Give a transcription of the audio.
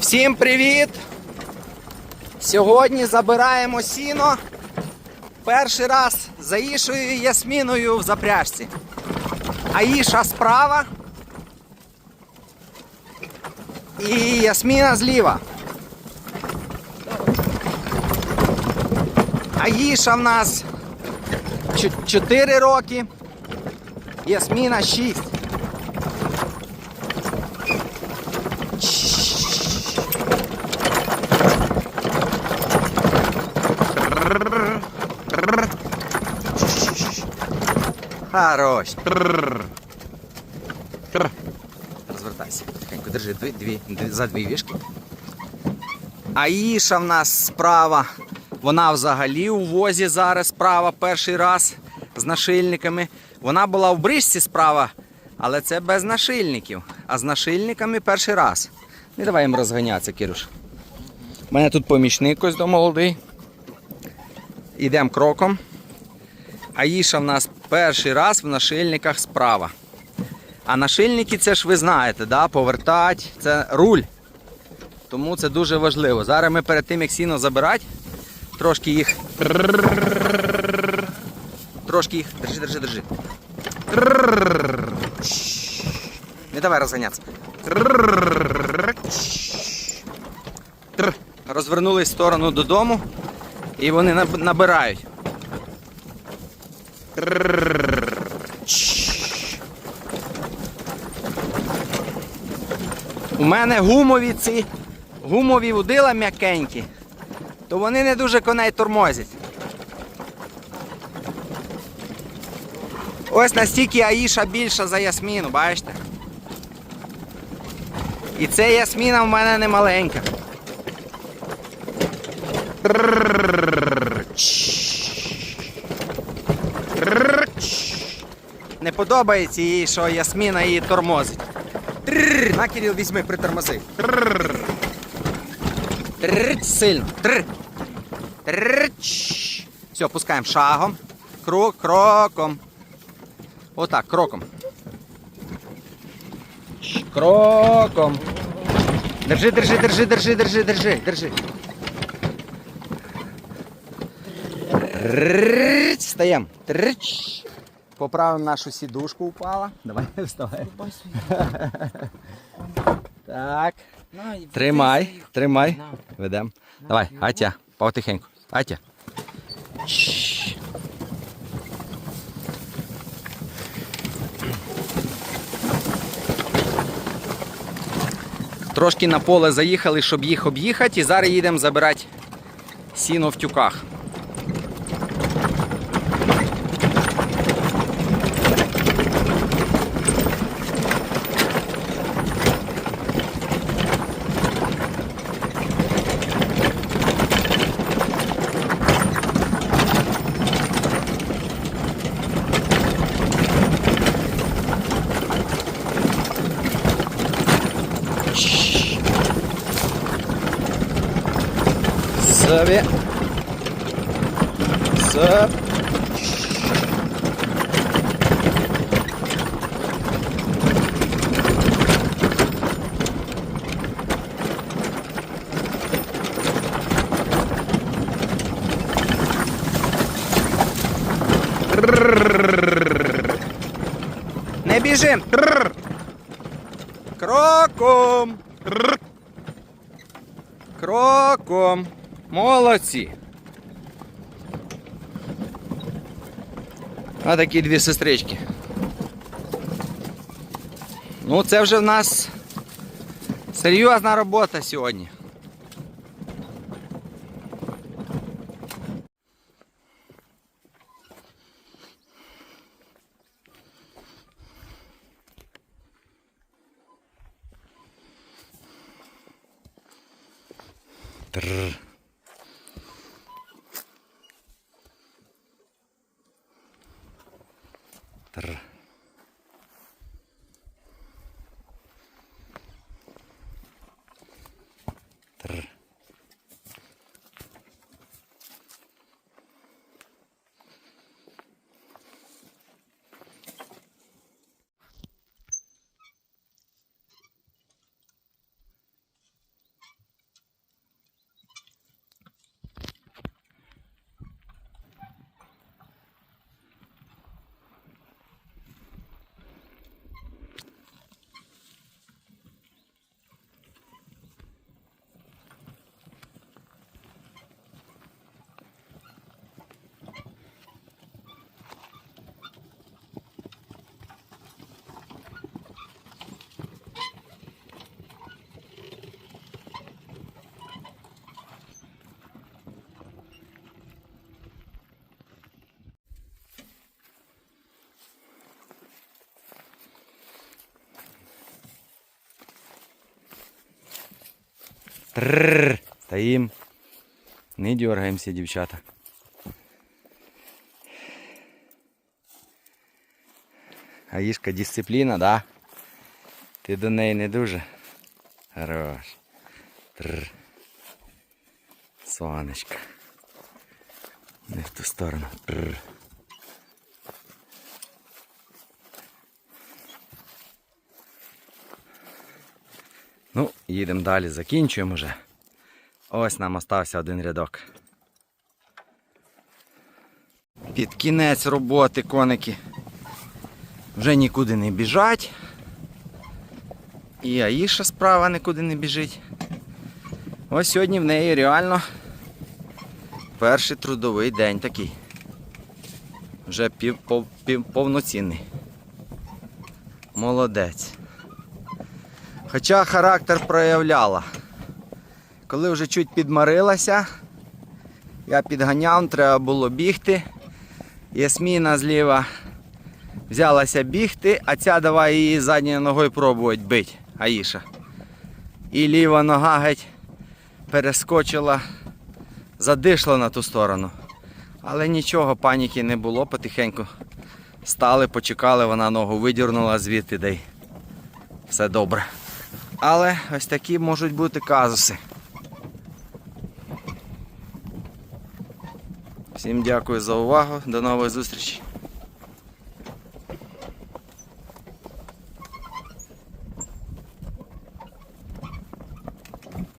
Всім привіт! Сьогодні забираємо сіно. Перший раз за Ішою Ясміною в запряжці. А Іша справа. І Ясміна зліва. А Іша в нас 4 роки. Ясміна 6. Хорош. Розвертайся. Тихенько, держи дві, дві, за дві вішки. Аїша в нас справа. Вона взагалі у возі зараз справа перший раз з нашильниками. Вона була в брижці справа, але це без нашильників. А з нашильниками перший раз. Не давай їм розганятися, Кіруш. У мене тут помічник ось до молодий. Ідемо кроком. Аїша в нас перший раз в нашильниках справа. А нашильники це ж ви знаєте, да? повертати, це руль. Тому це дуже важливо. Зараз ми перед тим, як сіно забирати, трошки їх. Трошки їх. Держи, держи, держи. Не давай розганятися. Розвернулись в сторону додому і вони набирають. У мене гумові ці гумові удила м'якенькі, то вони не дуже коней тормозять. Ось настільки Аїша більша за Ясміну, бачите? І це Ясміна в мене не маленька. Не подобається їй, що Ясміна її тормозить. На, Кирил, візьми, притормози. Сильно. Все, пускаємо шагом. Крок, кроком. Отак, кроком. Кроком. Держи, держи, держи, держи, держи, держи, держи. Трррр. Встаємо. Трррр. Чш. Поправимо нашу сідушку упала. Давай, вставай. Так. Тримай, тримай. Ведем. Давай, Атя, потихеньку. Атя. Трошки на поле заїхали, щоб їх об'їхати, і зараз їдемо забирати сіно в тюках. Собі. Соп. Не біжим. Кроком. Кроком. Молодці. А такі дві сестрички. Ну, це вже в нас серйозна робота сьогодні. Тррр. R. Трррр. Стоїм. Не дергаємося, дівчата. Аїшка дисципліна, да? Ти до неї не дуже. Хорош. Тррр. Сонечко. Не в ту сторону. Тррр. Ну, їдемо далі, закінчуємо вже. Ось нам остався один рядок. Під кінець роботи коники вже нікуди не біжать. І Аїша справа нікуди не біжить. Ось сьогодні в неї реально перший трудовий день такий. Вже пів, пів, повноцінний. Молодець. Хоча характер проявляла. Коли вже чуть підмарилася, я підганяв, треба було бігти. Ясміна зліва взялася бігти, а ця давай її задньою ногою пробувати бити, Аїша. І ліва нога геть перескочила, задишла на ту сторону. Але нічого, паніки не було, потихеньку стали, почекали, вона ногу видірнула звідти, де й все добре. Але ось такі можуть бути казуси. Всім дякую за увагу. До нової зустрічей.